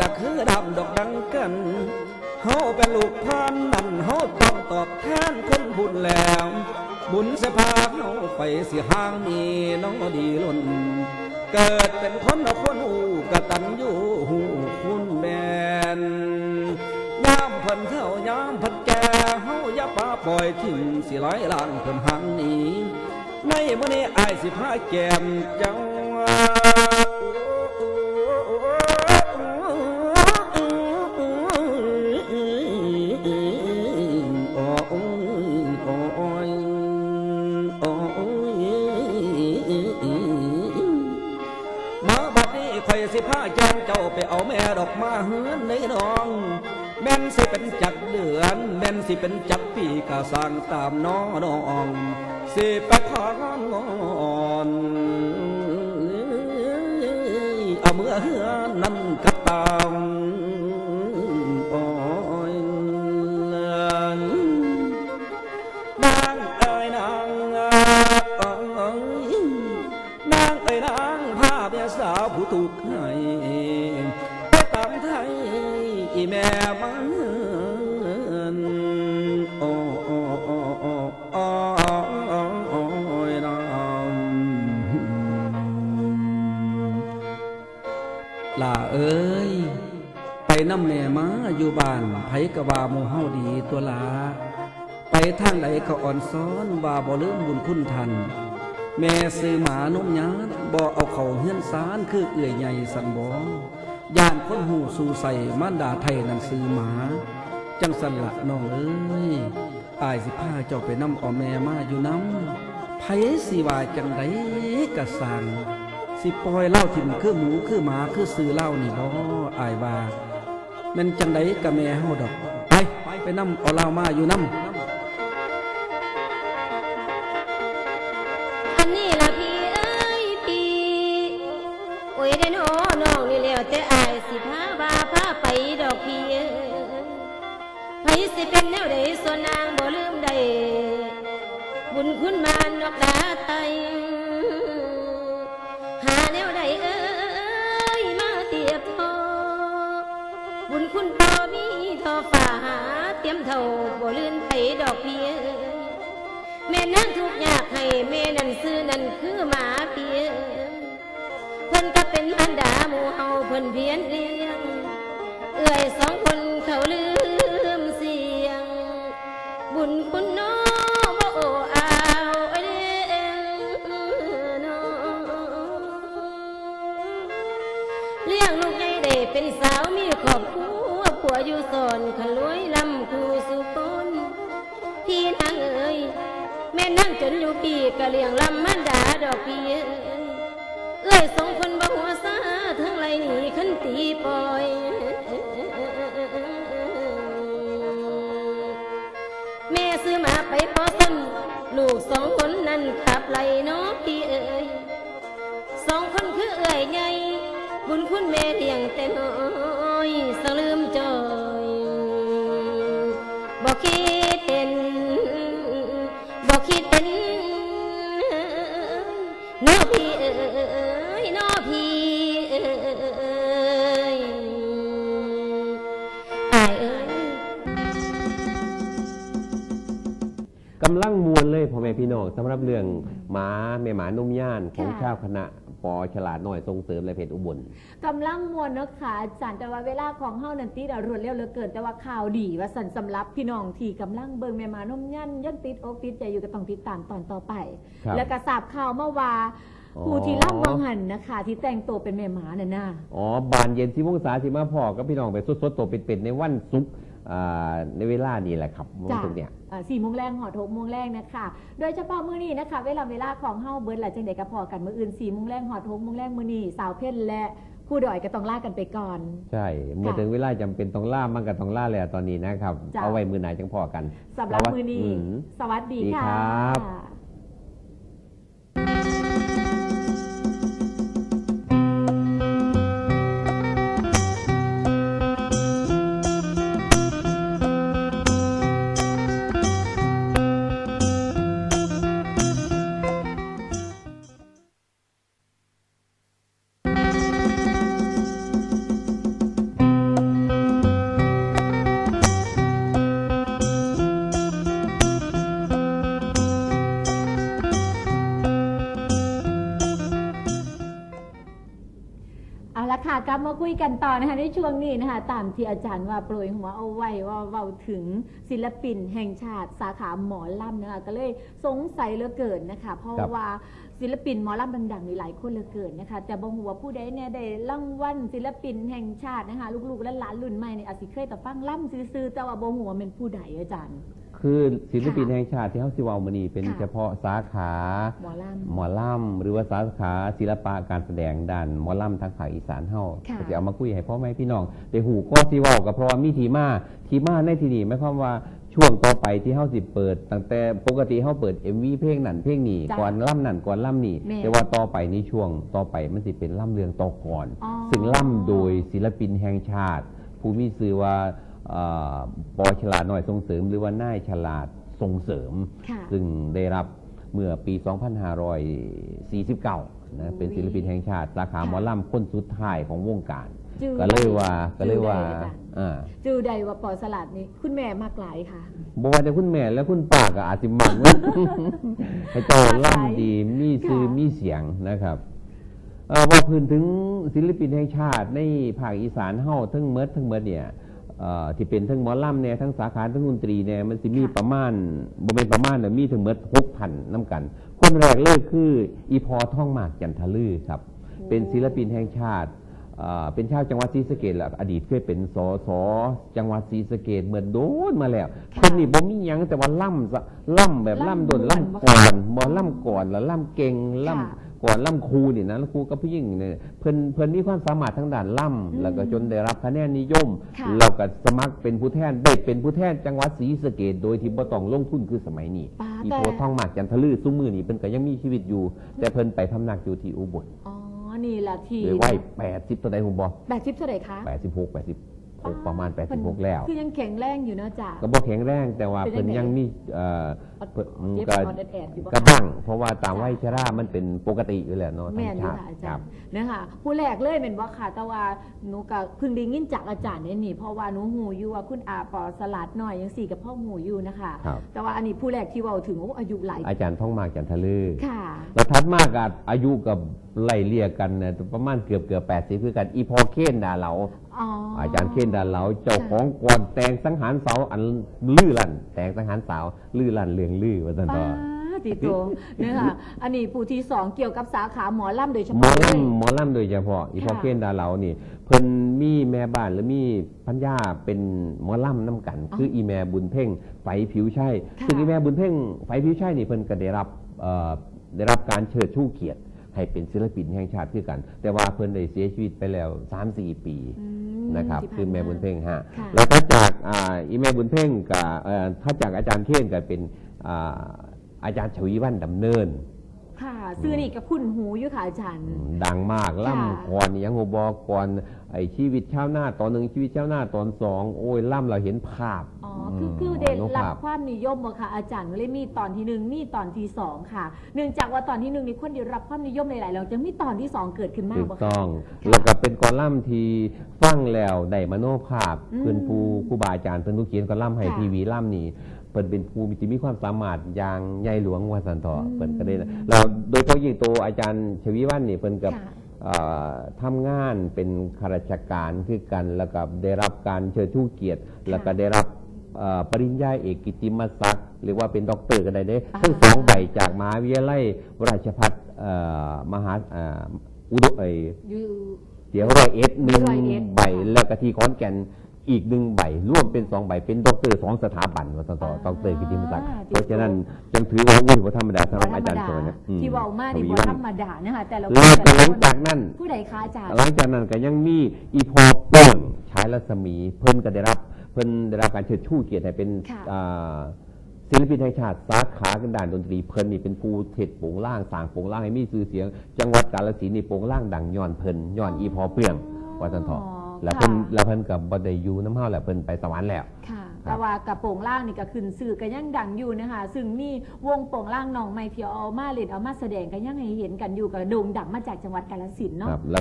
ก็คือดำดอกดังกันเฮาเป็นลูกพานนั่นเฮาต้องตอบแทนคนบุญแล้ว บุญเสพาเฮาไปสิห่างมีน้องดีล้น เกิดเป็นคนเอาคนหูกระตันอยู่หูคุณแมนยามเพิ่นเท่ายามเพิ่นแก่เฮาอย่าป้าปล่อยทิ้งสิไหลล้างเพิ่นห่างนี้ในมื้อนี้อายสิพาแก้มเจ้ามา แจ้งเจ้าไปเอาแม่ดอกมาเฮือนในน้อง แม่นสิเป็นจักเดือน แม่นสิเป็นจักปีกะสร้างตามน้องน้องสิไปขอนอนเอาเมื่อเฮือนนั่นกับตามโอ้ยนอ้ยนางเอ้ยนางเอ้ยนางพาเมียสาวผู้ถูกให้ไป อีแม่มันโอ้โอ้โอ้โอ้โอ้โอ้ยนางลาเอ้ย ไปน้ำแม่มาอยู่บ้านไผกะว่าหมูเฮาดีตัวลาไปทางใดก็อ่อนซ้อนว่าบ่ลืมบุญคุณทันแม่ซื้อหมานุ่มยานบ่เอาเขาเฮือนซานคือเอื่อยใหญ่สันบ่ ย่านคนหูสู่ใส่มารดาไทยนั่นซื้อหมา จังสันละน้องเอ้ยอายสิพาเจ้าไปน้ำเอแม่มาอยู่น้ำไผสิว่าจังไดกะสังสิปอยเล่าถิ่มคือหมูคือหมาคือซื้อเล้านี่บ่อายว่ามันจังไดกับแม่เฮาดอก ไปไปน้ำเอาเล้ามาอยู่นำอันนี้ละพี่เอ้พีโอ้ยได้น้อน้องนี่แล้วแต่ สิพาบาพาไปดอกพี่เอ้ยไผสิเป็นแนวใดส่วนนางบ่ลืมได้บุญคุณมานอกดาไตหาแนวใดเอ้ยมาเตียบทอบุญคุณพอมีทอฝ่าหาเตรียมเท่าบ่ลืนไผดอกพี่เอแม่นั่งทุกข์ยากให้แม่นั่นซื้อนั่นคือหมาเพีย พิ่นก็เป็นอันดาหมู่เฮาเพิ่นเพียนเลี้ยง เอื้อยสองคนเขาลืมเสียง บุญคุณน้อบ่โอ้อาวเด้น้อเลี้ยงลูกใหญ่ได้เป็นสาวมีครอบครัวผัวอยู่สอนขลวยลำคูสุคนพี่นางเอ้ยแม่นั่งจนอยู่ปีกะเลี้ยงลำมันดาดอกพี่ เอ้ยสองคนบ่หัวซาทั้งไรหนีขันตีปล่อยแม่ซื้อมาไปพอซ้ำลูกสองคนนั้นขับไล่น้องพี่เอ้ยสองคนคือเอ้ยไงบุญคุณแม่เลี้ยงแต่น้อยสลืมจอย ลังมวลเลยพ่อแม่พี่น้องสำหรับเรื่องหมาแม่หมานุ่มย่านของค่ะ ชาวคณะปอฉลาดน้อยส่งเสริมและเพชรอุบล กำลังมวนเนาะค่ะอาจารย์แต่ว่าเวลาของเฮานันตีเดารวดเร็วเหลือเกินแต่ว่าข่าวดีว่าสันสำหรับพี่น้องที่กำลังเบิ่งแม่หมานมยันยันติดอกติดใจอยู่ก็ต้องติดตามตอนต่อไป ครับแล้วก็ทราบข่าวเมื่อว่าอ๋อ ผู้ที่ล่ำวังหันนะคะ ที่แต่งตัวเป็นแม่หมาน่ะนะ อ๋อบานเย็นที่มงศาสิมาพ่อกับพี่น้องไปสดๆตัวเป็นๆในวันศุกร์อ่า ในเวลานี้แหละครับวันจ้ะศุกร์เนี่ยสี่โมงแรงหอดหกโมงแรงนะคะโดยเฉพาะมื้อนี้นะคะ เวลาเวลาของเฮาเบิร์ดหละจังเด็กกระพอกันมื้ออื่นสี่โมงแรงหอดหกโมงแรงมื้อนี้สาวเพ่นและครู่ดอยก็ต้องลากันไปก่อน ใช่ เมื่อถึงเวลาจำเป็นต้องล่ามันก็ต้องล่าแล้วตอนนี้นะครับจ้ะเอาไว้มือไหนจังพอกันสำหรับสวัสมื้อนี้มสวัสดีดีค่ะ กลับมาคุยกันต่อนะคะในช่วงนี้นะคะตามที่อาจารย์ว่าโปรยหัวเอาไว้ว่าเว้าถึงศิลปินแห่งชาติสาขาหมอลำนะคะก็เลยสงสัยเหลือเกินนะคะ เพราะว่าศิลปินหมอลำดังๆนี่หลายคนเหลือเกินนะคะแต่บางหัวผู้ใดเนี่ยได้รางวัลศิลปินแห่งชาตินะคะลูกๆและหลานรุ่นใหม่เนี่ยอาจสิเคยแต่ฟังล่ำซื่อๆแต่ว่าบางหัวเป็นผู้ใดอาจารย์ คือศิลปินแห่งชาติที่เขาสิเวามานี่เป็นค่ะ เฉพาะสาขาหมอลำ หมอลำหรือว่าสาขาศิลปะการแสดงด้านหมอลำทางภาคอีสานเฮาค่ะ ก็จะเอามาคุยให้พ่อแม่พี่น้องแต่หูก็สิเว้าก็เพราะว่ามีทีมาทีมาในที่นี้หมายความว่าช่วงต่อไปที่เฮาสิเปิด ตั้งแต่ปกติเฮาเปิด MV เพลงนั่นเพลงนี้จ้ะก่อนล่ำนั่นก่อนล่ำนี่แม่แต่ว่าต่อไปในช่วงต่อไปมันสิเป็นล่ำเรืองต่อก่อน อ๋อ ซึ่งล่ำโดยศิลปินแห่งชาติ ผู้มีชื่อว่าเอ่อ ปอฉลาดหน่อยส่งเสริม หรือว่านายฉลาดส่งเสริมค่ะซึ่งได้รับเมื่อปี 2549นะเป็นศิลปินแห่งชาติสาขาหมอลำคนสุดท้ายของวงการจื่อก็เลยว่าก็เลยว่าจื่อใดจ้ะอ่าจูใดว่าปอสลัดนี่คุณแม่มากหลายค่ะบอกว่าแต่คุณแม่และคุณป้าก็อาจสิมังให้เจ้าล่ำดีมีซื้อค่ะมีเสียงนะครับเอ่อว่าพื้นถึงศิลปินแห่งชาติในภาคอีสานเฮาทั้งเมดทั้งเมดเนี่ยเอ่อ ที่เป็นทั้งหมอลำเนี่ยทั้งสาขาทั้งดนตรีเนี่ยมันสิมีค่ะประมาณบ่เป็นประมาณน่ะมีถึงเมดหกพันน้ำกัน คนแรกเลยคือ อีพอท่องหมากจันทลือครับ เป็นศิลปินแห่งชาติเอ่อเป็นชาวจังหวัดศรีสะเกษแหละอดีตเคยเป็นสสจังหวัดศรีสะเกษเมื่อโดนมาแล้วค่ะคนนี้บ่มีหยังแต่ว่าล่ำซะล่ำแบบล่ำล่ำโดนม่วนล่ำก่อนบ่ล่ำก่อนแล้วล่ำเก่งล่ำค่ะ ก่อนล่ำครูนี่นะแล้วครูกับผู้หญิงเนี่ยเพิ่นเพิ่นมีความสามารถทางด้านล่ำแล้วก็จนได้รับคะแนนนิยมค่ะแล้วก็สมัครเป็นผู้แทนได้เป็นผู้แทนจังหวัดศรีสะเกษโดยที่บ่ต้องลงทุนคือสมัยนี้ปาอีแต่โพทองหมากจันทลือซุ้มมือนี่เพิ่นก็ยังมีชีวิตอยู่ แต่เพิ่นไปพำนักอยู่ที่อุบลอ๋อนี่แหละที่โดยวัย80ตัวใดผมบ่แปดสิบเท่าไหร่คะ86 86ประมาณ 86 แล้ว คือยังแข็งแรงอยู่เนอะจ้ะก็บ่แข็งแรงแต่ว่าเป็นเพิ่นจังไงยังมีเอ่อเพิ่นเจ็บก็อ่อนแอดๆอยู่บ่คะกระบ้าง เพราะว่าตามวัยชรา มันเป็นปกติอยู่แล้วเนาะแม่นอยู่ธรรค่ะอาคจารัรย์นะคะผู้แรกเลยเป็นว่าค่ะแต่ว่าหนูก็เพิ่งได้ยินจากอาจารย์เนี่ยนี่เพราะว่าหนูหูอยู่ว่าคุณอาปอสลัดหน่อยยังสี่กับพ่อหูอยู่นะคะครับแต่ว่าอันนี้ผู้แรกที่เว่าถึงโอ้อายุหลายอาจารย์ท่องมากจันทลือค่ะแล้วทัดมากกับอายุกับไล่เลี่ยกันเนี่ยประมาณเกือบเกือบ80คือกันอีพอเคนดาเหลาอ๋ออาอาจารย์เคนดาเหลาเจ้าของก่อนแต่งสังหารเสาอันลื่อลั่นแต่งสังหารสาวลื่อลั่นเลืองลื่อว่าซั่นป้าต่อติโตเนี่ยค่ะอันนี้ผู้ที่สองเกี่ยวกับสาขาหมอลำโดยเฉหมอพาะเลยลำหมอลำโดยเฉพาะอีพอค่ะเคนดาเหลานี่ เพิ่นมีแม่บ้านหรือมีพันยาเป็นหมอลำน้ำกัน คืออีแม่บุญเพ่งไฟผิวใช่ค่ะซึ่งอีแม่บุญเพ่งไฟผิวใช่นี่เพิ่นก็ได้รับเอ่อได้รับการเชิดชูเกียรติให้เป็นศิลปินแห่งชาติคือกัน แต่ว่าเพิ่นได้เสียชีวิตไปแล้ว 3-4 ปีอืมนะครับที่ผ่านคือแม่บุญเพ่งฮะค่ะแล้วถ้าจากอ่าอีแม่บุญเพ่งกับเอ่อถ้าจากอาจารย์เคนก็เป็น อ่าอาจารย์ชวีวันดำเนิน ค่ะซื้อนี่กับคุณหูอยู่ค่ะอาจารย์ ดังมากค่ะล่ำก่อนยังโหบอกก่อนไอชีวิตชาวนาตอนหนึ่งชีวิตชาวนาตอนสองโอ้ยล่ำเราเห็นภาพอ๋อคือมคือเด่นอนุรับภาพความนิยมบ่ค่ะอาจารย์ก็เลยมีตอนที่หนึ่งมีตอนที่สองค่ะ เนื่องจากว่าตอนที่หนึ่งนี่คนได้รับความนิยมหลายๆเราจะมีตอนที่สองเกิดขึ้นมากถูกบ่คะต้องค่ะแล้วก็เป็นกอลัมน์ที่ฟังแล้วได้มโนภาพอืมเพื่อนผู้ครูบาอาจารย์เพื่อนผู้เขียนกอลัมน์ให้ค่ะทีวีล่ำนี่ เปิดเป็นผู้มีที่มีความสามารถอย่างใหญ่หลวงวาสันทออืมเปิดก็ได้นะแล้วโดยเฉพาะยิ่งตัวอาจารย์ชวีวันนี่เพิ่นกับค่ะเอ่อทำงานเป็นข้าราชการคือกันแล้วก็ได้รับการเชิญชูเกียรติ แล้วก็ได้รับเอ่อปริญญาเอกกิตติมศักดิ์หรือว่าเป็นด็อกเตอร์ก็ได้เด้อ่าทั้งสองใบจากมหาวิทยาลัยราชภัฏเอ่อมหาเอ่ออุดมเอยอยู่เดี๋ยวร้อยเอ็ดหนึ่งร้อยเอ็ดใบแล้วก็ที่ขอนแก่น อีกหนึ่งใบร่วมเป็นสองใบเป็นด็อกเตอร์สองสถาบันว่าต่อต่อด็อกเตอร์กิตติมศักดิ์เพราะฉะนั้นจึงถือว่าอุ้ยว่าธรรมดาสำหรับอาจารย์โซนะอืมที่เว้ามานี่ทวีบ่วันธรรมดานะคะแต่ละแล้วก็หลังคนจากนั้นผู้ใดคะอาจารย์หลังจากนั้นก็ยังมีอีพอเปิ่งฉายรัศมีเพิ่นก็ได้รับเพิ่นได้รับการเชิดชูเกียรติให้เป็นค่ะอ่าศิลปินแห่งชาติสาขาด้านดนตรีเพิ่นนี่เป็นผู้เทศโปงล่างสร้างโปงล่างให้มีชื่อเสียง จังหวัดกาฬสินธุ์นี่โปงล่างดังย้อนเพิ่นย้อนอีพอเปลืองว่าจันทอะ แล้วเพิ่นค่ะ แล้วเพิ่นกับบ่ได้อยู่น้ำเฮาแล้วเพิ่นไปสวรรค์แล้ว ค่ะ ครับ แต่ว่ากระโปรงล่างนี่ก็ขึ้นสื่อก็ยังดังอยู่นะคะ ซึ่งมีวงโป่งล่างหนองไม้เที่ยวเอามาเล่นเอามาแสดงก็ยังให้เห็นกันอยู่กับโด่งดังมาจากจังหวัดกาฬสินธุ์เนาะ ครับแล้ว